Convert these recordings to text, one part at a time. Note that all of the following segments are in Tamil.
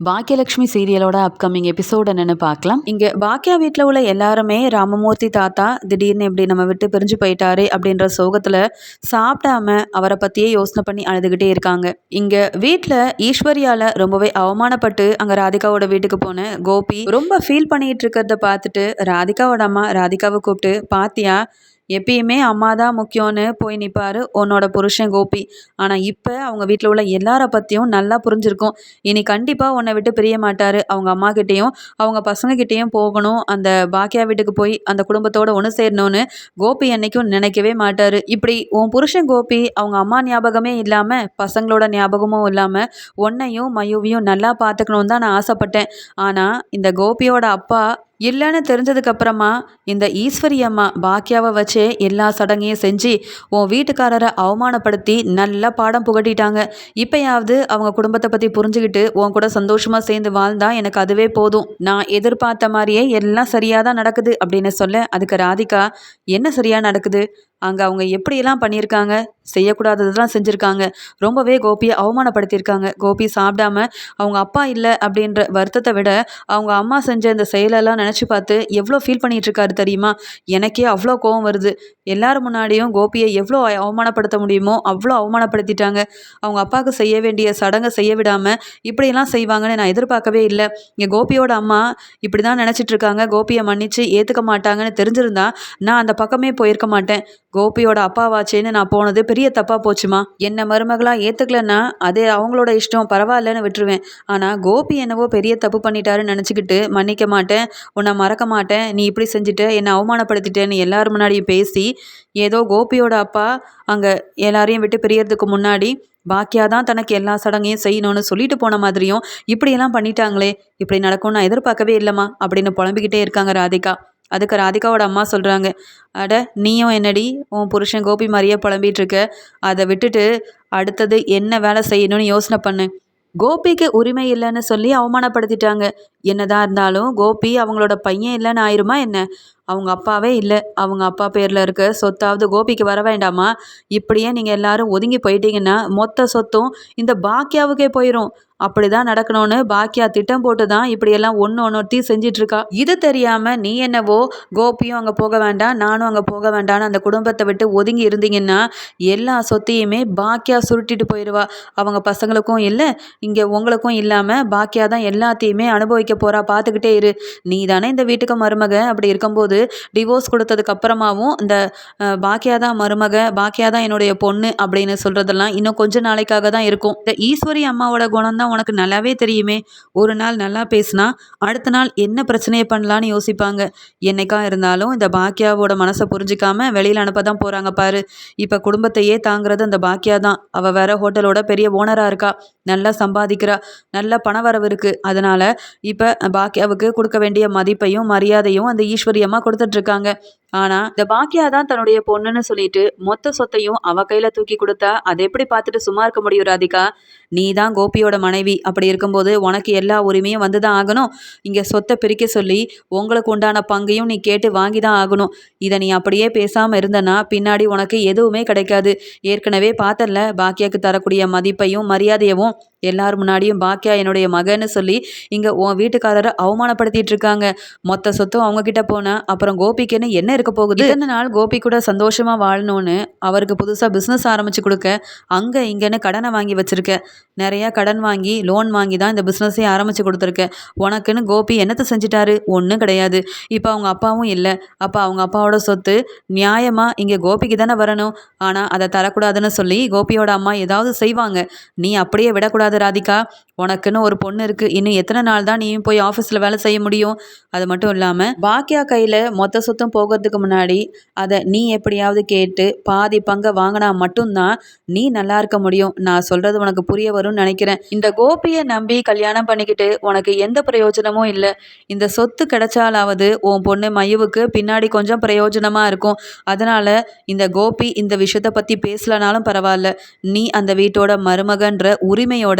பாக்கியலட்சுமி சீரியலோட அப்கமிங் எபிசோட் என்னன்னு பார்க்கலாம். இங்கே பாக்கியா வீட்டில் உள்ள எல்லாருமே ராமமூர்த்தி தாத்தா திடீர்னு இப்படி நம்ம விட்டு பிரிஞ்சு போயிட்டாரு அப்படின்ற சோகத்தில் சாப்பிடாம அவரை பற்றியே யோசனை பண்ணி அழுதுகிட்டே இருக்காங்க. இங்கே வீட்டில் ஈஸ்வரியால் ரொம்பவே அவமானப்பட்டு அங்கே ராதிகாவோட வீட்டுக்கு போன கோபி ரொம்ப ஃபீல் பண்ணிட்டு இருக்கிறத பார்த்துட்டு ராதிகாவோட அம்மா ராதிகாவை கூப்பிட்டு பாத்தியா எப்பயுமே அம்மா தான் முக்கியம்னு போய் நிற்பார் உன்னோட புருஷன் கோபி. ஆனால் இப்போ அவங்க வீட்டில் உள்ள எல்லார பற்றியும் நல்லா புரிஞ்சிருக்கும். இனி கண்டிப்பாக உன்னை விட்டு பிரிய மாட்டார். அவங்க அம்மா கிட்டேயும் அவங்க பசங்கக்கிட்டேயும் போகணும். அந்த பாக்கியா வீட்டுக்கு போய் அந்த குடும்பத்தோடு ஒன்று சேரணும்னு கோபி என்னைக்கும் நினைக்கவே மாட்டார். இப்படி உன் புருஷன் கோபி அவங்க அம்மா ஞாபகமே இல்லாமல் பசங்களோட ஞாபகமும் இல்லாமல் உன்னையும் மயுவையும் நல்லா பார்த்துக்கணுன்னு தான் நான் ஆசைப்பட்டேன். ஆனால் இந்த கோபியோட அப்பா இல்லைன்னு தெரிஞ்சதுக்கப்புறமா இந்த ஈஸ்வரி அம்மா பாக்கியாவை வச்சே எல்லா சடங்கையும் செஞ்சு உன் வீட்டுக்காரரை அவமானப்படுத்தி நல்லா பாடம் புகட்டிட்டாங்க. இப்போயாவது அவங்க குடும்பத்தை பற்றி புரிஞ்சுக்கிட்டு உன் கூட சந்தோஷமாக சேர்ந்து வாழ்ந்தா எனக்கு அதுவே போதும். நான் எதிர்பார்த்த மாதிரியே எல்லாம் சரியாக தான் நடக்குது அப்படின்னு சொல்ல அதுக்கு ராதிகா என்ன சரியாக நடக்குது? அங்கே அவங்க எப்படியெல்லாம் பண்ணியிருக்காங்க? செய்யக்கூடாததெல்லாம் செஞ்சுருக்காங்க. ரொம்பவே கோபியை அவமானப்படுத்தியிருக்காங்க. கோபி சாப்பிடாம அவங்க அப்பா இல்லை அப்படின்ற வருத்தத்தை விட அவங்க அம்மா செஞ்ச இந்த செயலெல்லாம் நினச்சி பார்த்து எவ்வளோ ஃபீல் பண்ணிகிட்ருக்காரு தெரியுமா? எனக்கே அவ்வளோ கோவம் வருது. எல்லாரும் முன்னாடியும் கோபியை எவ்வளோ அவமானப்படுத்த முடியுமோ அவ்வளோ அவமானப்படுத்திட்டாங்க. அவங்க அப்பாவுக்கு செய்ய வேண்டிய சடங்கை செய்ய விடாமல் இப்படியெல்லாம் செய்வாங்கன்னு நான் எதிர்பார்க்கவே இல்லை. இங்கே கோபியோட அம்மா இப்படி தான் நினச்சிட்ருக்காங்க. கோபியை மன்னித்து ஏற்றுக்க மாட்டாங்கன்னு தெரிஞ்சிருந்தா நான் அந்த பக்கமே போயிருக்க மாட்டேன். கோபியோட அப்பாவாச்சேன்னு நான் போனது பெரிய தப்பாக போச்சுமா. என்ன மருமகளாக ஏற்றுக்கலன்னா அது அவங்களோட இஷ்டம் பரவாயில்லன்னு விட்டுருவேன். ஆனால் கோபி என்னவோ பெரிய தப்பு பண்ணிட்டாருன்னு நினச்சிக்கிட்டு மன்னிக்க மாட்டேன் உன்னை மறக்க மாட்டேன் நீ இப்படி செஞ்சுட்டு என்னை அவமானப்படுத்திட்டேன்னு எல்லாரும் முன்னாடியும் பேசி ஏதோ கோபியோட அப்பா அங்கே எல்லாரையும் விட்டு பிரியறதுக்கு முன்னாடி பாக்கியா தான் தனக்கு எல்லா சடங்கையும் செய்யணும்னு சொல்லிட்டு போன மாதிரியும் இப்படியெல்லாம் பண்ணிட்டாங்களே இப்படி நடக்கும்னு நான் எதிர்பார்க்கவே இல்லைம்மா அப்படின்னு புலம்பிக்கிட்டே இருக்காங்க ராதிகா. அதுக்கு ராதிகாவோட அம்மா சொல்கிறாங்க அட நீயும் என்னடி உன் புருஷன் கோபி மாதிரியே புலம்பிகிட்ருக்க அதை விட்டுட்டு அடுத்தது என்ன வேலை செய்யணும்னு யோசனை பண்ணு. கோபிக்கு உரிமை இல்லைன்னு சொல்லி அவமானப்படுத்திட்டாங்க. என்னதான் இருந்தாலும் கோபி அவங்களோட பையன் இல்லைன்னு ஆயிருமா என்ன? அவங்க அப்பாவே இல்லை. அவங்க அப்பா பேரில் இருக்க சொத்தாவது கோபிக்கு வர வேண்டாமா? இப்படியே நீங்கள் எல்லாரும் ஒதுங்கி போயிட்டீங்கன்னா மொத்த சொத்தும் இந்த பாக்கியாவுக்கே போயிடும் அப்படி தான் நடக்கணும்னு பாக்கியா திட்டம் போட்டு தான் இப்படியெல்லாம் ஒன்று ஒன்றொருத்தி செஞ்சிட்ருக்கா. இது தெரியாமல் நீ என்னவோ கோபியும் அங்கே போக வேண்டாம் நானும் அங்கே போக வேண்டாம்னு அந்த குடும்பத்தை விட்டு ஒதுங்கி இருந்தீங்கன்னா எல்லா சொத்தையுமே பாக்கியா சுருட்டிட்டு போயிடுவா அவங்க பசங்களுக்கும் இல்லை இங்கே உங்களுக்கும் இல்லாமல் பாக்கியா தான் எல்லாத்தையுமே அனுபவிக்க போகிறா பார்த்துக்கிட்டே இரு. நீ தானே இந்த வீட்டுக்கு மருமக? அப்படி இருக்கும்போது டிவோர்ஸ் கொடுத்ததுக்கு அப்புறமாவும் இந்த பாக்கியா தான் மருமக பாக்கியா தான் என்னுடைய பொண்ணு அப்படின்னு சொல்கிறதெல்லாம் இன்னும் கொஞ்ச நாளைக்காக தான் இருக்கும். இந்த ஈஸ்வரி அம்மாவோட குணம் தான் உனக்கு நல்லாவே தெரியுமே. ஒரு நாள் நல்லா பேசினா அடுத்த நாள் என்ன பிரச்சனையை பண்ணலான்னு யோசிப்பாங்க. என்னைக்கா இருந்தாலும் இந்த பாக்கியாவோட மனசை புரிஞ்சிக்காம வெளியில் அனுப்ப தான் போகிறாங்க பாரு. இப்போ குடும்பத்தையே தாங்கிறது அந்த பாக்கியா தான். அவள் வேற ஹோட்டலோட பெரிய ஓனராக இருக்கா. நல்லா சம்பாதிக்கிறா. நல்ல பண வரவு இருக்குது அதனால் இப்போ பாக்கியாவுக்கு கொடுக்க வேண்டிய மதிப்பையும் மரியாதையும் அந்த ஈஸ்வரியமாக கொடுத்துட்ருக்காங்க ஆனால் இந்த பாக்கியா தான் தன்னுடைய பொண்ணுன்னு சொல்லிட்டு மொத்த சொத்தையும் அவ கையில் தூக்கி கொடுத்தா அதை எப்படி பார்த்துட்டு சும்மா இருக்க முடியும் ராதிகா? நீ தான் கோபியோட மனைவி. அப்படி இருக்கும்போது உனக்கு எல்லா உரிமையும் வந்து தான் ஆகணும். இங்கே சொத்தை பிரிக்க சொல்லி உங்களுக்கு உண்டான பங்கையும் நீ கேட்டு வாங்கி தான் ஆகணும். இதை நீ அப்படியே பேசாமல் இருந்தனா பின்னாடி உனக்கு எதுவுமே கிடைக்காது. ஏற்கனவே பார்த்தல பாக்கியாவுக்கு தரக்கூடிய மதிப்பையும் மரியாதையவும் எல்லார் முன்னாடியும் பாக்கியா என்னுடைய மகன்னு சொல்லி இங்கே உன் வீட்டுக்காரரை அவமானப்படுத்திட்டு இருக்காங்க மொத்த சொத்தும் அவங்க கிட்ட போனால் அப்புறம் கோபிக்குன்னு என்ன இருக்க போகுது? இத்தனை நாள் கோபி கூட சந்தோஷமாக வாழணும்னு அவருக்கு புதுசாக பிஸ்னஸ் ஆரம்பித்து கொடுக்க அங்கே இங்கேன்னு கடனை வாங்கி வச்சுருக்க. நிறையா கடன் வாங்கி லோன் வாங்கி தான் இந்த பிஸ்னஸே ஆரம்பித்து கொடுத்துருக்கேன் உனக்குன்னு கோபி என்னத்தை செஞ்சிட்டாரு? ஒன்றும் கிடையாது. இப்போ அவங்க அப்பாவும் இல்லை. அப்போ அவங்க அப்பாவோட சொத்து நியாயமாக இங்கே கோபிக்கு தானே வரணும். ஆனால் அதை தரக்கூடாதுன்னு சொல்லி கோபியோட அம்மா ஏதாவது செய்வாங்க. நீ அப்படியே விடக்கூடாது. ராதிகா உனக்குன்னு ஒரு பொண்ணு இருக்குது இன்னும் எத்தனை நாள் தான் நீயும் போய் ஆஃபீஸில் வேலை செய்ய முடியும்? அது மட்டும் இல்லாமல் பாக்கியா கையில் மொத்த சொத்தம் போகிறதுக்கு முன்னாடி அதை நீ எப்படியாவது கேட்டு பாதி பங்கை வாங்கினா மட்டும்தான் நீ நல்லா இருக்க முடியும். நான் சொல்கிறது உனக்கு புரிய வரும்னு நினைக்கிறேன். இந்த கோபியை நம்பி கல்யாணம் பண்ணிக்கிட்டு உனக்கு எந்த பிரயோஜனமும் இல்லை. இந்த சொத்து கிடைச்சாலாவது உன் பொண்ணு மயுவுக்கு பின்னாடி கொஞ்சம் பிரயோஜனமாக இருக்கும். அதனால் இந்த கோபி இந்த விஷயத்தை பற்றி பேசலனாலும் பரவாயில்ல. நீ அந்த வீட்டோட மருமகன்ற உரிமையோட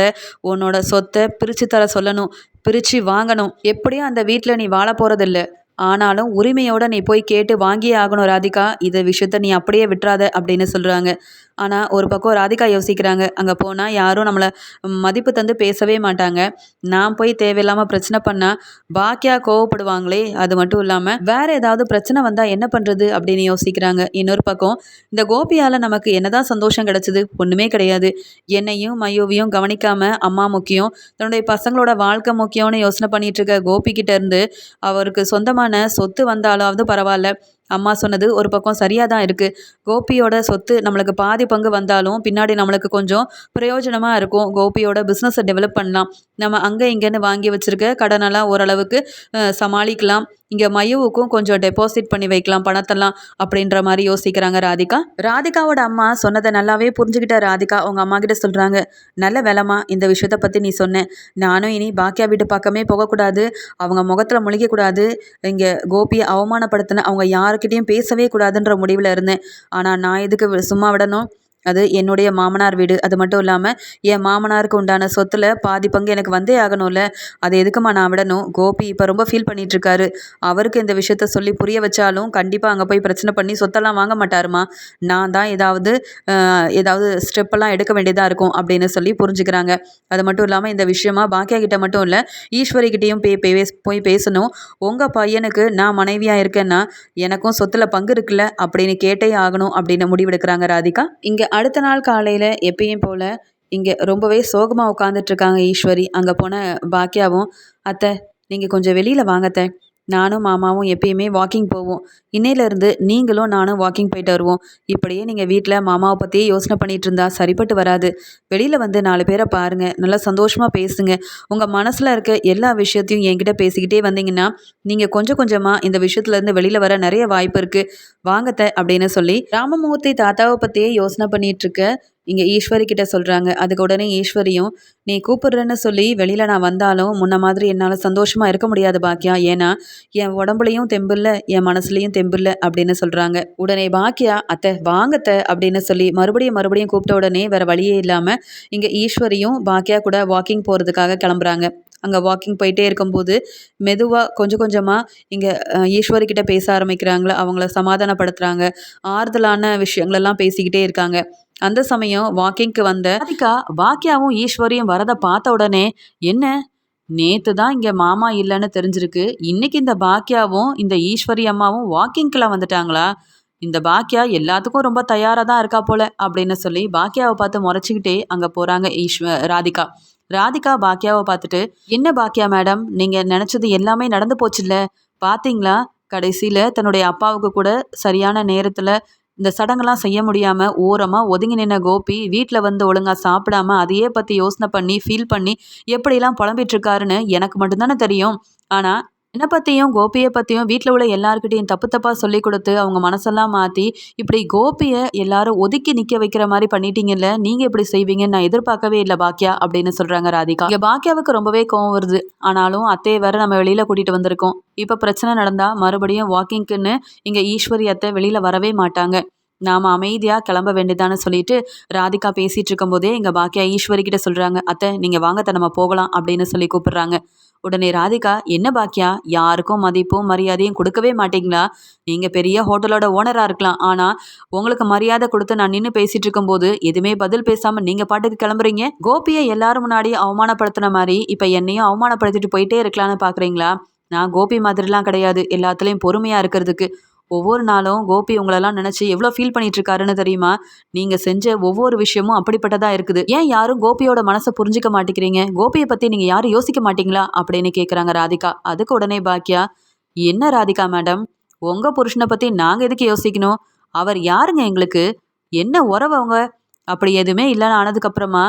உன்னோட சொத்தை பிரித்து தர சொல்லணும் பிரித்து வாங்கணும். எப்படியும் அந்த வீட்டில் நீ வாழ போகிறதில்ல ஆனாலும் உரிமையோடு நீ போய் கேட்டு வாங்கியே ஆகணும் ராதிகா. இதை விஷயத்த நீ அப்படியே விட்டுறாத அப்படின்னு சொல்கிறாங்க ஆனால் ஒரு பக்கம் ராதிகா யோசிக்கிறாங்க அங்கே போனால் யாரும் நம்மளை மதிப்பு தந்து பேசவே மாட்டாங்க. நான் போய் தேவையில்லாமல் பிரச்சனை பண்ணால் பாக்கியா கோவப்படுவாங்களே அது மட்டும் இல்லாமல் வேறு ஏதாவது பிரச்சனை வந்தால் என்ன பண்ணுறது அப்படின்னு யோசிக்கிறாங்க. இன்னொரு பக்கம் இந்த கோபியால் நமக்கு என்னதான் சந்தோஷம் கிடச்சிது? ஒன்றுமே கிடையாது. என்னையும் மையோவையும் கவனிக்காமல் அம்மா முக்கியம் தன்னுடைய பசங்களோட வாழ்க்கை முக்கியம்னு யோசனை பண்ணிட்டு இருக்க அவருக்கு சொந்தமான சொத்து வந்தாலாவது பரவாயில்ல. அம்மா சொன்னது ஒரு பக்கம் சரியாக தான் இருக்குது கோபியோட சொத்து நம்மளுக்கு பாதி பங்கு வந்தாலும் பின்னாடி நம்மளுக்கு கொஞ்சம் பிரயோஜனமாக இருக்கும். கோபியோட பிஸ்னஸை டெவலப் பண்ணலாம். நம்ம அங்கே இங்கேன்னு வாங்கி வச்சுருக்க கடனெல்லாம் ஓரளவுக்கு சமாளிக்கலாம். இங்கே மயுவுக்கும் கொஞ்சம் டெபாசிட் பண்ணி வைக்கலாம் பணத்தெல்லாம் அப்படின்ற மாதிரி யோசிக்கிறாங்க ராதிகா. ராதிகாவோட அம்மா சொன்னதை நல்லாவே புரிஞ்சுக்கிட்ட ராதிகா அவங்க அம்மா கிட்ட சொல்கிறாங்க நல்ல வேலைம்மா இந்த விஷயத்தை பற்றி நீ சொன்னேன் நானும் இனி பாக்கியா வீட்டு பக்கமே போகக்கூடாது. அவங்க முகத்தில் முழிக்கக்கூடாது. இங்கே கோபியை அவமானப்படுத்தின அவங்க யார் யாருக்கிட்டேயும் பேசவே கூடாதுன்ற முடிவில் இருந்தேன். ஆனால் நான் எதுக்கு சும்மா விடணும்? அது என்னுடைய மாமனார் வீடு. அது மட்டும் இல்லாமல் என் மாமனாருக்கு உண்டான சொத்தில் பாதி பங்கு எனக்கு வந்தே ஆகணும்ல. அதை எதுக்குமா நான் விடணும்? கோபி இப்போ ரொம்ப ஃபீல் பண்ணிகிட்ருக்காரு அவருக்கு இந்த விஷயத்த சொல்லி புரிய வச்சாலும் கண்டிப்பாக அங்கே போய் பிரச்சனை பண்ணி சொத்தெல்லாம் வாங்க மாட்டாருமா. நான் தான் ஏதாவது ஏதாவது ஸ்டெப்பெல்லாம் எடுக்க வேண்டியதாக இருக்கும் அப்படின்னு சொல்லி புரிஞ்சுக்கிறாங்க. அது மட்டும் இல்லாமல் இந்த விஷயமா பாக்கியா கிட்ட மட்டும் இல்லை ஈஸ்வரி கிட்டேயும் போய் பேசணும். உங்கள் பையனுக்கு நான் மனைவியாக இருக்கேன்னா எனக்கும் சொத்தில் பங்கு இருக்குல்ல அப்படின்னு கேட்டே ஆகணும் அப்படின்னு முடிவெடுக்கிறாங்க ராதிகா. இங்கே அடுத்த நாள் காலையில் எப்பயும் போல் இங்கே ரொம்பவே சோகமாக உட்காந்துட்ருக்காங்க ஈஸ்வரி. அங்கே போன பாக்கியாவும் அத்தை நீங்கள் கொஞ்சம் வெளியில் வாங்கத்தை நானும் மாமாவும் எப்பயுமே வாக்கிங் போவோம். இன்னையிலேருந்து நீங்களும் நானும் வாக்கிங் போயிட்டு வருவோம். இப்படியே நீங்கள் வீட்டில் மாமாவை பற்றியே யோசனை பண்ணிகிட்டு இருந்தா சரிப்பட்டு வராது. வெளியில் வந்து நாலு பேரை பாருங்கள் நல்லா சந்தோஷமாக பேசுங்க. உங்கள் மனசில் இருக்க எல்லா விஷயத்தையும் என்கிட்ட பேசிக்கிட்டே வந்தீங்கன்னா நீங்கள் கொஞ்சம் கொஞ்சமாக இந்த விஷயத்துலேருந்து வெளியில் வர நிறைய வாய்ப்பு இருக்குது வாங்கத்த அப்படின்னு சொல்லி ராமமூர்த்தி தாத்தாவை பற்றியே யோசனை பண்ணிகிட்ருக்க இங்கே ஈஸ்வரி கிட்ட சொல்கிறாங்க அதுக்கு உடனே ஈஸ்வரியும் நீ கூப்பிடுறேன்னு சொல்லி வெளியில் நான் வந்தாலும் முன்ன மாதிரி என்னால் சந்தோஷமாக இருக்க முடியாது பாக்கியா ஏன்னா என் உடம்புலையும் தெம்பில்ல என் மனசுலையும் தெம்பில்ல அப்படின்னு சொல்கிறாங்க உடனே பாக்கியா அத்தை வாங்கத்த அப்படின்னு சொல்லி மறுபடியும் மறுபடியும் கூப்பிட்ட உடனே வேறு வழியே இல்லாமல் இங்கே ஈஸ்வரியும் பாக்கியா கூட வாக்கிங் போகிறதுக்காக கிளம்புறாங்க. அங்கே வாக்கிங் போயிட்டே இருக்கும்போது மெதுவாக கொஞ்சம் கொஞ்சமாக இங்கே ஈஸ்வரிக்கிட்ட பேச ஆரம்பிக்கிறாங்களே அவங்கள சமாதானப்படுத்துகிறாங்க ஆறுதலான விஷயங்களெல்லாம் பேசிக்கிட்டே இருக்காங்க. அந்த சமயம் வாக்கிங்க்கு வந்த ராதிகா வாக்கியாவும் ஈஸ்வரியும் வரதை பார்த்த உடனே என்ன? நேத்து தான் இங்கே மாமா இல்லைன்னு தெரிஞ்சிருக்கு. இன்னைக்கு இந்த பாக்கியாவும் இந்த ஈஸ்வரி அம்மாவும் வாக்கிங்க்கெலாம் வந்துட்டாங்களா? இந்த பாக்கியா எல்லாத்துக்கும் ரொம்ப தயாராக தான் இருக்கா போல அப்படின்னு சொல்லி பாக்கியாவை பார்த்து முறைச்சிக்கிட்டே அங்கே போகிறாங்க ஈஸ்வ ராதிகா. ராதிகா பாக்கியாவை பார்த்துட்டு என்ன பாக்கியா மேடம்? நீங்கள் நினச்சது எல்லாமே நடந்து போச்சுல்ல? பார்த்தீங்களா கடைசியில் தன்னுடைய அப்பாவுக்கு கூட சரியான நேரத்தில் இந்த சடங்கெல்லாம் செய்ய முடியாமல் ஓரமாக ஒதுங்கி நின்ன கோபி வீட்டில் வந்து ஒழுங்காக சாப்பிடாம அதையே பற்றி யோசனை பண்ணி ஃபீல் பண்ணி எப்படிலாம் புலம்பிட்டுருக்காருன்னு எனக்கு மட்டும்தானே தெரியும். ஆனால் என்னை பற்றியும் கோபியை பற்றியும் வீட்டில் உள்ள எல்லாருக்கிட்டையும் தப்பு தப்பாக சொல்லி கொடுத்து அவங்க மனசெல்லாம் மாற்றி இப்படி கோபியை எல்லாரும் ஒதுக்கி நிற்க வைக்கிற மாதிரி பண்ணிட்டீங்கல்ல நீங்கள் இப்படி செய்வீங்கன்னு நான் எதிர்பார்க்கவே இல்லை பாக்கியா அப்படின்னு சொல்கிறாங்க ராதிகா. இங்கே பாக்கியாவுக்கு ரொம்பவே கோவம் வருது. ஆனாலும் அத்தையை வேற நம்ம வெளியில் கூட்டிகிட்டு வந்திருக்கோம். இப்போ பிரச்சனை நடந்தால் மறுபடியும் வாக்கிங்க்குன்னு இங்கே ஈஸ்வரி அத்தை வெளியில் வரவே மாட்டாங்க. நாம் அமைதியாக கிளம்ப வேண்டியதான்னு சொல்லிட்டு ராதிகா பேசிகிட்டு இருக்கும்போதே எங்கள் பாக்கியா ஈஸ்வரி கிட்ட சொல்கிறாங்க அத்தை நீங்கள் வாங்கத்தை நம்ம போகலாம் அப்படின்னு சொல்லி கூப்பிடுறாங்க. உடனே ராதிகா என்ன பாக்கியா? யாருக்கும் மதிப்பும் மரியாதையும் கொடுக்கவே மாட்டீங்களா? நீங்கள் பெரிய ஹோட்டலோட ஓனராக இருக்கலாம். ஆனால் உங்களுக்கு மரியாதை கொடுத்து நான் நின்று பேசிகிட்டு இருக்கும்போது எதுவுமே பதில் பேசாமல் நீங்கள் பாட்டுக்கு கிளம்புறீங்க? கோபியை எல்லாரும் முன்னாடி அவமானப்படுத்தின மாதிரி இப்போ என்னையும் அவமானப்படுத்திட்டு போயிட்டே இருக்கலான்னு பார்க்குறீங்களா நான் கோபி மாதிரிலாம் கிடையாது. எல்லாத்துலேயும் பொறுமையாக இருக்கிறதுக்கு ஒவ்வொரு நாளும் கோபி உங்களெல்லாம் நினச்சி எவ்வளோ ஃபீல் பண்ணிட்டு இருக்காருன்னு தெரியுமா? நீங்கள் செஞ்ச ஒவ்வொரு விஷயமும் அப்படிப்பட்டதாக இருக்குது. ஏன் யாரும் கோபியோட மனசை புரிஞ்சிக்க மாட்டேங்கிறீங்க? கோபியை பற்றி நீங்கள் யாரும் யோசிக்க மாட்டீங்களா? அப்படின்னு கேட்குறாங்க ராதிகா. அதுக்கு உடனே பாக்கியா என்ன ராதிகா மேடம்? உங்கள் புருஷனை பற்றி நாங்கள் எதுக்கு யோசிக்கணும்? அவர் யாருங்க எங்களுக்கு? என்ன உறவு அவங்க? அப்படி எதுவுமே இல்லைன்னு ஆனதுக்கப்புறமா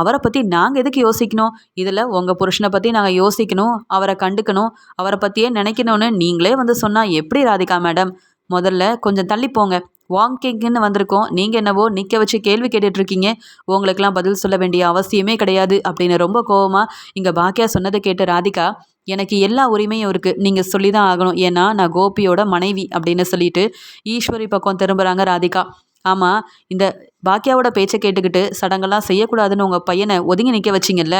அவரை பற்றி நாங்கள் எதுக்கு யோசிக்கணும்? இதில் உங்கள் புருஷனை பற்றி நாங்கள் யோசிக்கணும் அவரை கண்டுக்கணும் அவரை பற்றியே நினைக்கணும்னு நீங்களே வந்து சொன்னால் எப்படி ராதிகா மேடம்? முதல்ல கொஞ்சம் தள்ளி போங்க. வாங்கிங்கன்னு வந்திருக்கோம். நீங்கள் என்னவோ நிற்க வச்சு கேள்வி கேட்டுட்ருக்கீங்க. உங்களுக்கெல்லாம் பதில் சொல்ல வேண்டிய அவசியமே கிடையாது அப்படின்னு ரொம்ப கோவமாக இங்கே பாக்கியா சொன்னதை கேட்ட ராதிகா எனக்கு எல்லா உரிமையும் இருக்குது நீங்கள் சொல்லி தான் ஆகணும். ஏன்னா நான் கோபியோட மனைவி அப்படின்னு சொல்லிட்டு ஈஸ்வரி பக்கம் திரும்புகிறாங்க ராதிகா. ஆமாம் இந்த பாக்கியாவோட பேச்சை கேட்டுக்கிட்டு சடங்கெல்லாம் செய்யக்கூடாதுன்னு உங்கள் பையனை ஒதுங்கி நிற்க வச்சிங்கல்ல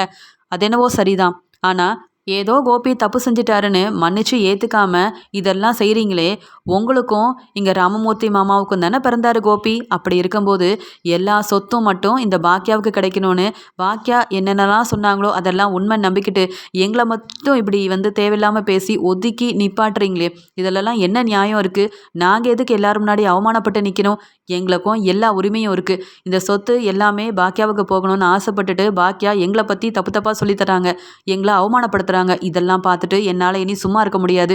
அது என்னவோ சரிதான். ஆனால் ஏதோ கோபி தப்பு செஞ்சிட்டாருன்னு மன்னிச்சு ஏற்றுக்காம இதெல்லாம் செய்கிறீங்களே உங்களுக்கும் இங்கே ராமமூர்த்தி மாமாவுக்கும் தானே பிறந்தாரு கோபி? அப்படி இருக்கும்போது எல்லா சொத்தும் மட்டும் இந்த பாக்கியாவுக்கு கிடைக்கணும்னு பாக்கியா என்னென்னலாம் சொன்னாங்களோ அதெல்லாம் உண்மை நம்பிக்கிட்டு எங்களை மட்டும் இப்படி வந்து தேவையில்லாமல் பேசி ஒதுக்கி நிப்பாட்டுறீங்களே இதிலெல்லாம் என்ன நியாயம் இருக்குது நாங்கள் எதுக்கு எல்லாரும் முன்னாடி அவமானப்பட்டு நிற்கணும் எங்களுக்கும் எல்லா உரிமையும் இருக்குது இந்த சொத்து எல்லாமே பாக்கியாவுக்கு போகணும்னு ஆசைப்பட்டுட்டு பாக்கியா எங்களை பற்றி தப்பு தப்பாக சொல்லித்தராங்க எங்களை அவமானப்படுத்த அவமானப்படுத்துகிறாங்க இதெல்லாம் பார்த்துட்டு என்னால் இனி சும்மா இருக்க முடியாது.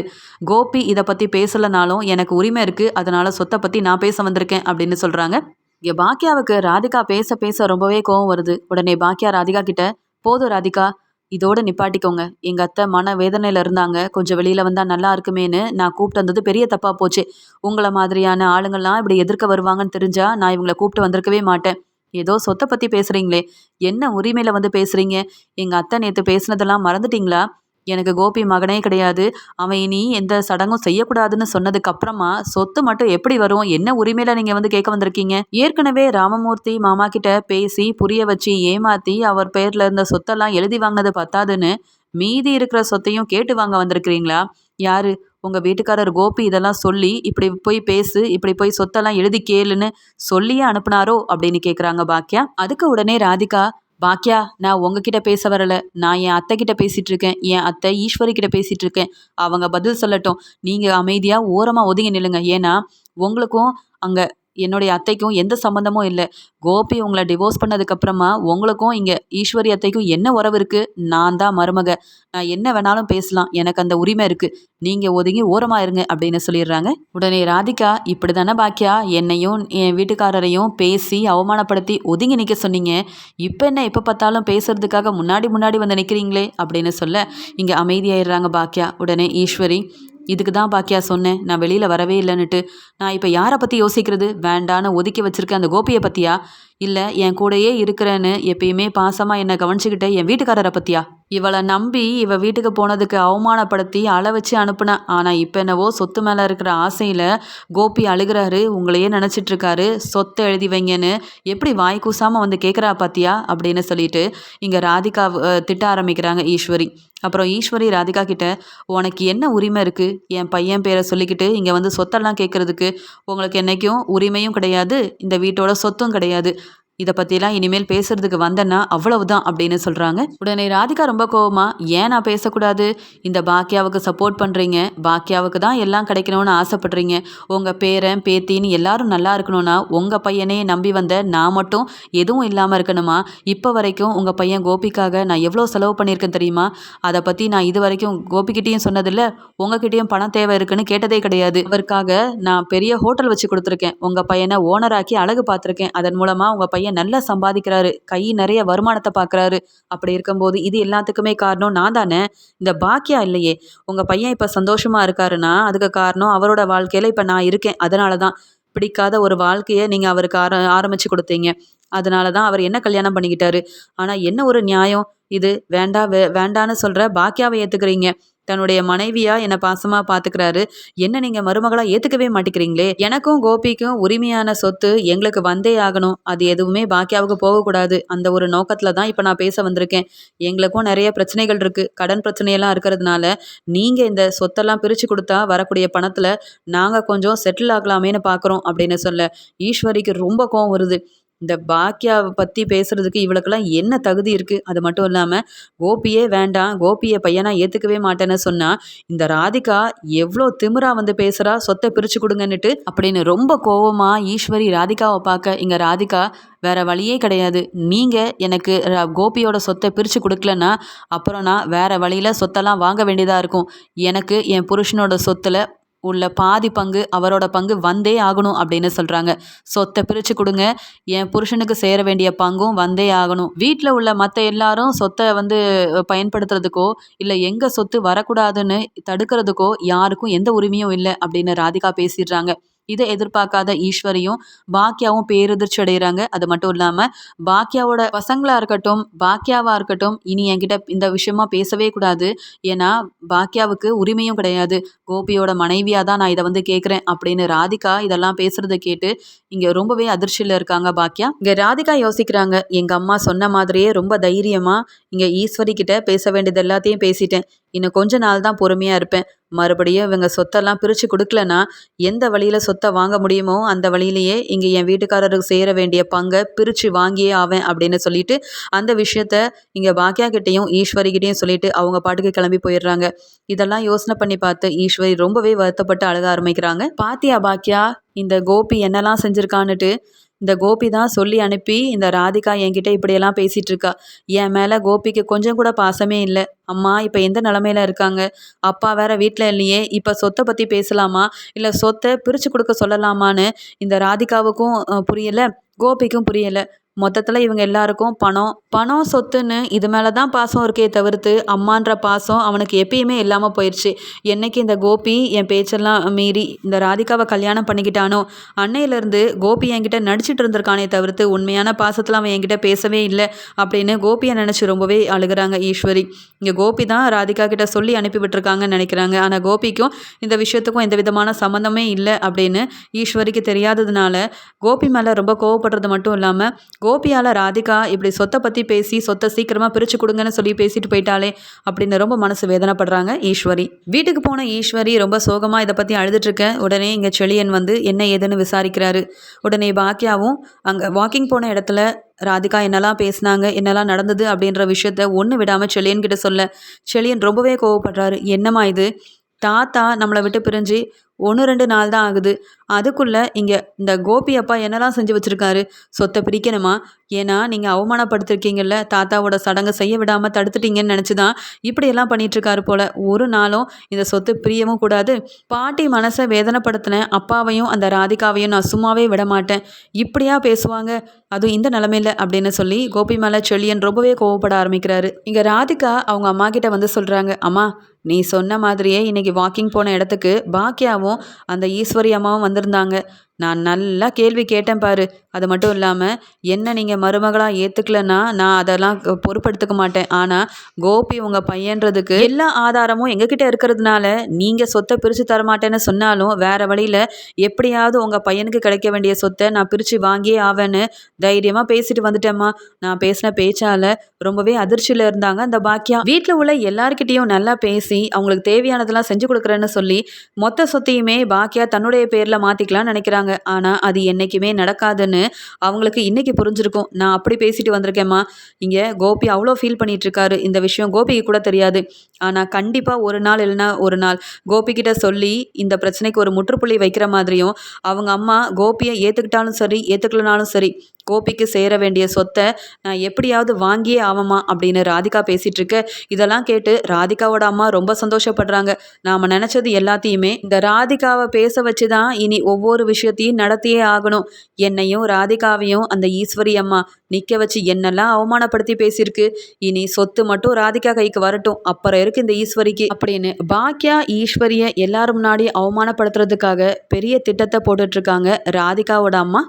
கோபி இதை பற்றி பேசலைனாலும் எனக்கு உரிமை இருக்குது அதனால் சொத்தை பற்றி நான் பேச வந்திருக்கேன் அப்படின்னு சொல்கிறாங்க இங்கே பாக்கியாவுக்கு ராதிகா பேச பேச ரொம்பவே கோவம் வருது. உடனே பாக்கியா ராதிகா கிட்ட போதும் ராதிகா இதோட நிப்பாட்டிக்கோங்க. எங்கள் அத்தை மன வேதனையில் இருந்தாங்க. கொஞ்சம் வெளியில் வந்தால் நல்லா இருக்குமேன்னு நான் கூப்பிட்டு வந்தது பெரிய தப்பாக போச்சு. உங்களை மாதிரியான ஆளுங்கள்லாம் இப்படி எதிர்க்க வருவாங்கன்னு தெரிஞ்சால் நான் இவங்களை கூப்பிட்டு வந்திருக்கவே மாட்டேன். ஏதோ சொத்தை பற்றி பேசுகிறீங்களே என்ன உரிமையில் வந்து பேசுகிறீங்க எங்கள் அத்தை நேற்று பேசுனதெல்லாம் மறந்துட்டீங்களா? எனக்கு கோபி மகனே கிடையாது. அவன் இனி எந்த சடங்கும் செய்யக்கூடாதுன்னு சொன்னதுக்கு அப்புறமா சொத்து மட்டும் எப்படி வரும்? என்ன உரிமையில நீங்க வந்து கேட்க வந்திருக்கீங்க? ஏற்கனவே ராமமூர்த்தி மாமா கிட்ட பேசி புரிய வச்சு ஏமாத்தி அவர் பேர்ல இருந்த சொத்தெல்லாம் எழுதி வாங்கினது பத்தாதுன்னு மீதி இருக்கிற சொத்தையும் கேட்டு வாங்க வந்திருக்கிறீங்களா? யாரு? உங்கள் வீட்டுக்காரர் கோபி இதெல்லாம் சொல்லி இப்படி போய் பேசு இப்படி போய் சொத்தெல்லாம் எழுதி கேளுன்னு சொல்லியே அனுப்புனாரோ அப்படின்னு கேட்குறாங்க பாக்கியா அதுக்கு உடனே ராதிகா பாக்கியா நான் உங்ககிட்ட பேச வரல. நான் என் அத்தை கிட்ட பேசிட்டு இருக்கேன் என் அத்தை ஈஸ்வரி கிட்ட பேசிட்டு இருக்கேன் அவங்க பதில் சொல்லட்டும். நீங்க அமைதியா ஓரமா ஒதுங்கி நில்லுங்க. ஏன்னா உங்களுக்கும் அங்கே என்னுடைய அத்தைக்கும் எந்த சம்மந்தமும் இல்லை. கோபி உங்களை டிவோர்ஸ் பண்ணதுக்கப்புறமா உங்களுக்கும் இங்கே ஈஸ்வரி அத்தைக்கும் என்ன உறவு இருக்குது நான் தான் மருமக. நான் என்ன வேணாலும் பேசலாம். எனக்கு அந்த உரிமை இருக்குது நீங்கள் ஒதுங்கி ஓரமாக இருங்க அப்படின்னு சொல்லிடுறாங்க. உடனே ராதிகா இப்படி தானே பாக்கியா? என்னையும் என் வீட்டுக்காரரையும் பேசி அவமானப்படுத்தி ஒதுங்கி நிற்க சொன்னீங்க. இப்போ என்ன எப்போ பார்த்தாலும் பேசுறதுக்காக முன்னாடி முன்னாடி வந்து நிற்கிறீங்களே அப்படின்னு சொல்ல இங்கே அமைதியாயிடுறாங்க பாக்கியா. உடனே ஈஸ்வரி இதுக்கு தான் பாக்கியா சொன்னேன். நான் வெளியில் வரவே இல்லைன்னுட்டு. நான் இப்போ யாரை பற்றி யோசிக்கிறது? வேண்டான்னு ஒதுக்கி வச்சிருக்க அந்த கோபியை பற்றியா இல்லை என் கூடயே இருக்கிறேன்னு எப்பயுமே பாசமாக என்னை கவனிச்சுக்கிட்ட என் வீட்டுக்காரரை பற்றியா இவளை நம்பி இவ வீட்டுக்கு போனதுக்கு அவமானப்படுத்தி அள வச்சு அனுப்புனேன் ஆனால் இப்போ என்னவோ சொத்து மேலே இருக்கிற ஆசையில் கோபி அழுகிறாரு உங்களையே நினச்சிட்ருக்காரு சொத்தை எழுதி வைங்கன்னு எப்படி வாய் கூசாமல் வந்து கேட்குறா பாத்தியா? அப்படின்னு சொல்லிட்டு இங்கே ராதிகா திட்ட ஆரம்பிக்கிறாங்க ஈஸ்வரி. அப்புறம் ஈஸ்வரி ராதிகா கிட்ட உனக்கு என்ன உரிமை இருக்குது என் பையன் பேரை சொல்லிக்கிட்டு இங்கே வந்து சொத்தெல்லாம் கேட்குறதுக்கு உங்களுக்கு என்றைக்கும் உரிமையும் கிடையாது இந்த வீட்டோட சொத்தும் கிடையாது. இதை பற்றிலாம் இனிமேல் பேசுறதுக்கு வந்தேன்னா அவ்வளவுதான் அப்படின்னு சொல்கிறாங்க உடனே ராதிகா ரொம்ப கோவமா ஏன் நான் பேசக்கூடாது? இந்த பாக்கியாவுக்கு சப்போர்ட் பண்ணுறீங்க பாக்கியாவுக்கு தான் எல்லாம் கிடைக்கணும்னு ஆசைப்படுறீங்க. உங்கள் பேரன் பேத்தின்னு எல்லாரும் நல்லா இருக்கணும்னா உங்கள் பையனே நம்பி வந்த நான் மட்டும் எதுவும் இல்லாமல் இருக்கணுமா? இப்போ வரைக்கும் உங்கள் பையன் கோபிக்காக நான் எவ்வளோ செலவு பண்ணியிருக்கேன் தெரியுமா? அதை பற்றி நான் இது வரைக்கும் கோபிக்கிட்டேயும் சொன்னதில்லை. உங்ககிட்டயும் பணம் தேவை இருக்குன்னு கேட்டதே கிடையாது. அவருக்காக நான் பெரிய ஹோட்டல் வச்சு கொடுத்துருக்கேன். உங்கள் பையனை ஓனராக்கி அழகு பார்த்துருக்கேன். அதன் மூலமாக உங்கள் பையன் பையன் நல்லா சம்பாதிக்கிறாரு. கை நிறைய வருமானத்தை பார்க்குறாரு அப்படி இருக்கும்போது இது எல்லாத்துக்குமே காரணம் நான் தானே? இந்த பாக்கியா இல்லையே? உங்கள் பையன் இப்போ சந்தோஷமாக இருக்காருன்னா அதுக்கு காரணம் அவரோட வாழ்க்கையில் இப்போ நான் இருக்கேன். அதனால தான் பிடிக்காத ஒரு வாழ்க்கையை நீங்கள் அவருக்கு ஆர ஆரம்பித்து கொடுத்தீங்க. அதனால தான் அவர் என்ன கல்யாணம் பண்ணிக்கிட்டாரு? ஆனால் என்ன ஒரு நியாயம்? இது வேண்டா வே வேண்டான்னு சொல்கிற பாக்கியாவை ஏற்றுக்கிறீங்க தன்னுடைய மனைவியா என்னை பாசமாக பார்த்துக்கிறாரு என்ன நீங்கள் மருமகளாக ஏற்றுக்கவே மாட்டேங்கிறீங்களே? எனக்கும் கோபிக்கும் உரிமையான சொத்து எங்களுக்கு வந்தே ஆகணும். அது எதுவுமே பாக்கியாவுக்கு போகக்கூடாது. அந்த ஒரு நோக்கத்தில் தான் இப்போ நான் பேச வந்திருக்கேன். எங்களுக்கும் நிறைய பிரச்சனைகள் இருக்குது கடன் பிரச்சனையெல்லாம் இருக்கிறதுனால நீங்கள் இந்த சொத்தெல்லாம் பிரித்து கொடுத்தா வரக்கூடிய பணத்தில் நாங்கள் கொஞ்சம் செட்டில் ஆகலாமேன்னு பார்க்குறோம் அப்படின்னு சொல்ல ஈஸ்வரிக்கு ரொம்ப கோவம் வருது. இந்த பாக்கியாவை பற்றி பேசுகிறதுக்கு இவளுக்கெல்லாம் என்ன தகுதி இருக்குது அது மட்டும் இல்லாமல் கோபியே வேண்டாம் கோபியை பையனா ஏற்றுக்கவே மாட்டேன்னு சொன்னால் இந்த ராதிகா எவ்வளோ திமிரா வந்து பேசுகிறா சொத்தை பிரித்து கொடுங்கன்னுட்டு அப்படின்னு ரொம்ப கோவமாக ஈஸ்வரி ராதிகாவை பார்க்க இங்கே ராதிகா வேற வழியே கிடையாது. நீங்கள் எனக்கு கோபியோட சொத்தை பிரித்து கொடுக்கலன்னா அப்புறம் நான் வேற வழியில் சொத்தெல்லாம் வாங்க வேண்டியதாக இருக்கும். எனக்கு என் புருஷனோட சொத்தில் உள்ள பாதி பங்கு அவரோட பங்கு வந்தே ஆகணும் அப்படின்னு சொல்கிறாங்க சொத்தை பிரித்து கொடுங்க. என் புருஷனுக்கு சேர வேண்டிய பங்கும் வந்தே ஆகணும். வீட்டில் உள்ள மற்ற எல்லாரும் சொத்தை வந்து பயன்படுத்துறதுக்கோ இல்லை எங்கள் சொத்து வரக்கூடாதுன்னு தடுக்கிறதுக்கோ யாருக்கும் எந்த உரிமையும் இல்லை அப்படின்னு ராதிகா பேசிடுறாங்க. இதை எதிர்பார்க்காத ஈஸ்வரியும் பாக்கியாவும் பேரதிர்ச்சி அடைகிறாங்க அது மட்டும் இல்லாமல் பாக்கியாவோட பசங்களாக இருக்கட்டும் பாக்கியாவாக இருக்கட்டும் இனி என்கிட்ட இந்த விஷயமா பேசவே கூடாது. ஏன்னா பாக்கியாவுக்கு உரிமையும் கிடையாது. கோபியோட மனைவியாக தான் நான் இதை வந்து கேட்குறேன் அப்படின்னு ராதிகா இதெல்லாம் பேசுகிறத கேட்டு இங்கே ரொம்பவே அதிர்ச்சியில் இருக்காங்க பாக்கியா இங்கே ராதிகா யோசிக்கிறாங்க எங்கள் அம்மா சொன்ன மாதிரியே ரொம்ப தைரியமாக இங்கே ஈஸ்வரி கிட்ட பேச வேண்டியது எல்லாத்தையும் பேசிட்டேன். இன்னும் கொஞ்ச நாள் தான் பொறுமையாக இருப்பேன். மறுபடியும் இவங்க சொத்தெல்லாம் பிரித்து கொடுக்கலனா எந்த வழியில் சொத்தை வாங்க முடியுமோ அந்த வழியிலேயே இங்கே என் வீட்டுக்காரருக்கு சேர வேண்டிய பங்கை பிரித்து வாங்கியே ஆவேன் அப்படின்னு சொல்லிட்டு அந்த விஷயத்த இங்கே பாக்கியா கிட்டேயும் ஈஸ்வரி கிட்டேயும் சொல்லிட்டு அவங்க பாட்டுக்கு கிளம்பி போயிடுறாங்க. இதெல்லாம் யோசனை பண்ணி பார்த்து ஈஸ்வரி ரொம்பவே வருத்தப்பட்டு அழக ஆரம்பிக்கிறாங்க. பாத்தியா பாக்கியா இந்த கோபி என்னெல்லாம் செஞ்சுருக்கான்னுட்டு இந்த கோபி தான் சொல்லி அனுப்பி இந்த ராதிகா என்கிட்ட இப்படியெல்லாம் பேசிகிட்டு இருக்கா என் மேலே கோபிக்கு கொஞ்சம் கூட பாசமே இல்லை. அம்மா இப்போ எந்த நிலமையில இருக்காங்க? அப்பா வேற வீட்டில் இல்லையே. இப்போ சொத்தை பற்றி பேசலாமா? இல்லை சொத்தை பிரித்து கொடுக்க சொல்லலாமான்னு இந்த ராதிகாவுக்கும் புரியலை கோபிக்கும் புரியலை. மொத்தத்தில் இவங்க எல்லாருக்கும் பணம். பணம் சொத்துன்னு இது மேலே தான் பாசம் இருக்கே தவிர்த்து அம்மான்ற பாசம் அவனுக்கு எப்பயுமே இல்லாமல் போயிடுச்சு என்னைக்கு இந்த கோபி என் பேச்செல்லாம் மீறி இந்த ராதிகாவை கல்யாணம் பண்ணிக்கிட்டானோ அன்னையிலேருந்து கோபி என்கிட்ட நடிச்சிட்டு இருந்திருக்கானே தவிர்த்து உண்மையான பாசத்தில் அவன் என்கிட்ட பேசவே இல்லை அப்படின்னு கோபியை நினச்சி ரொம்பவே அழுகிறாங்க ஈஸ்வரி. இங்கே கோபி தான் ராதிகா கிட்ட சொல்லி அனுப்பி விட்டுருக்காங்கன்னு நினைக்கிறாங்க. ஆனால் கோபிக்கும் இந்த விஷயத்துக்கும் எந்த விதமான சம்மந்தமே இல்லை அப்படின்னு ஈஸ்வரிக்கு தெரியாததுனால கோபி மேலே ரொம்ப கோவப்படுறது மட்டும் இல்லாமல் கோபியால் ராதிகா இப்படி சொத்தை பற்றி பேசி சொத்தை சீக்கிரமாக பிரித்து கொடுங்கன்னு சொல்லி பேசிட்டு போயிட்டாலே அப்படின்னு ரொம்ப மனசு வேதனைப்படுறாங்க ஈஸ்வரி. வீட்டுக்கு போன ஈஸ்வரி ரொம்ப சோகமாக இதை பற்றி அழுதுட்ருக்க உடனே இங்கே செழியன் வந்து என்ன ஏதுன்னு விசாரிக்கிறாரு? உடனே பாக்கியாவும் அங்கே வாக்கிங் போன இடத்துல ராதிகா என்னெல்லாம் பேசினாங்க என்னெல்லாம் நடந்தது? அப்படின்ற விஷயத்த ஒன்று விடாமல் செளியன் கிட்ட சொல்ல. செழியன் ரொம்பவே கோவப்படுறாரு. என்னம்மா இது? தாத்தா நம்மளை விட்டு பிரிஞ்சு ஒன்று ரெண்டு நாள் தான் ஆகுது. அதுக்குள்ளே இங்கே இந்த கோபி அப்பா என்னெல்லாம் செஞ்சு வச்சுருக்காரு சொத்தை பிரிக்கணுமா? ஏன்னா நீங்கள் அவமானப்படுத்திருக்கீங்கல்ல தாத்தாவோட சடங்கை செய்ய விடாமல் தடுத்துட்டீங்கன்னு நினச்சி தான் இப்படியெல்லாம் பண்ணிகிட்ருக்காரு போல். ஒரு நாளும் இந்த சொத்து பிரியவும் கூடாது. பாட்டி மனசை வேதனைப்படுத்தின அப்பாவையும் அந்த ராதிகாவையும் நான் சும்மாவே விட மாட்டேன். இப்படியா பேசுவாங்க? அதுவும் இந்த நிலமையில அப்படின்னு சொல்லி கோபி மேலே செழியன் ரொம்பவே கோவப்பட ஆரம்பிக்கிறாரு. இங்கே ராதிகா அவங்க அம்மா கிட்ட வந்து சொல்கிறாங்க அம்மா நீ சொன்ன மாதிரியே இன்னைக்கு வாக்கிங் போன இடத்துக்கு பாக்கியாவும் அந்த ஈஸ்வரி அம்மாவும் வந்திருந்தாங்க. நான் நல்லா கேள்வி கேட்டேன் பாரு. அது மட்டும் இல்லாமல் என்ன நீங்கள் மருமகளாக ஏற்றுக்கலன்னா நான் அதெல்லாம் பொறுப்படுத்திக்க மாட்டேன். ஆனால் கோபி உங்கள் பையன்றதுக்கு எல்லா ஆதாரமும் எங்ககிட்ட இருக்கிறதுனால நீங்கள் சொத்தை பிரித்து தரமாட்டேன்னு சொன்னாலும் வேறு வழியில் எப்படியாவது உங்கள் பையனுக்கு கிடைக்க வேண்டிய சொத்தை நான் பிரித்து வாங்கியே ஆவேன்னு தைரியமாக பேசிட்டு வந்துட்டேம்மா. நான் பேசின பேச்சால் ரொம்பவே அதிர்ச்சியில் இருந்தாங்க அந்த பாக்கியா. வீட்டில் உள்ள எல்லாருக்கிட்டேயும் நல்லா பேசி அவங்களுக்கு தேவையானதெல்லாம் செஞ்சு கொடுக்குறேன்னு சொல்லி மொத்த சொத்தையுமே பாக்கியா தன்னுடைய பேரில் மாற்றிக்கலாம்னு நினைக்கிறாங்க. நினைக்கிறாங்க ஆனால் அது என்றைக்குமே நடக்காதுன்னு அவங்களுக்கு இன்றைக்கி புரிஞ்சிருக்கும். நான் அப்படி பேசிட்டு வந்திருக்கேம்மா. இங்கே கோபி அவ்வளோ ஃபீல் பண்ணிகிட்ருக்காரு இந்த விஷயம் கோபிக்கு கூட தெரியாது. ஆனால் கண்டிப்பாக ஒரு நாள் இல்லைனா ஒரு நாள் கோபிக்கிட்ட சொல்லி இந்த பிரச்சனைக்கு ஒரு முற்றுப்புள்ளி வைக்கிற மாதிரியும் அவங்க அம்மா கோபியை ஏற்றுக்கிட்டாலும் சரி ஏற்றுக்கலனாலும் சரி கோபிக்கு சேர வேண்டிய சொத்தை நான் எப்படியாவது வாங்கியே ஆவமா அப்படின்னு ராதிகா பேசிகிட்டு இருக்க. இதெல்லாம் கேட்டு ராதிகாவோட அம்மா ரொம்ப சந்தோஷப்படுறாங்க. நாம் நினச்சது எல்லாத்தையுமே இந்த ராதிகாவை பேச வச்சு தான் இனி ஒவ்வொரு விஷயத்தையும் நடத்தியே ஆகணும். என்னையும் ராதிகாவையும் அந்த ஈஸ்வரி அம்மா நிற்க வச்சு என்னெல்லாம் அவமானப்படுத்தி பேசியிருக்கு. இனி சொத்து மட்டும் ராதிகா கைக்கு வரட்டும். அப்புறம் இருக்கு இந்த ஈஸ்வரிக்கு அப்படின்னு பாக்கியா ஈஸ்வரிய எல்லாரும் முன்னாடி அவமானப்படுத்துறதுக்காக பெரிய திட்டத்தை போட்டுட்ருக்காங்க ராதிகாவோட அம்மா.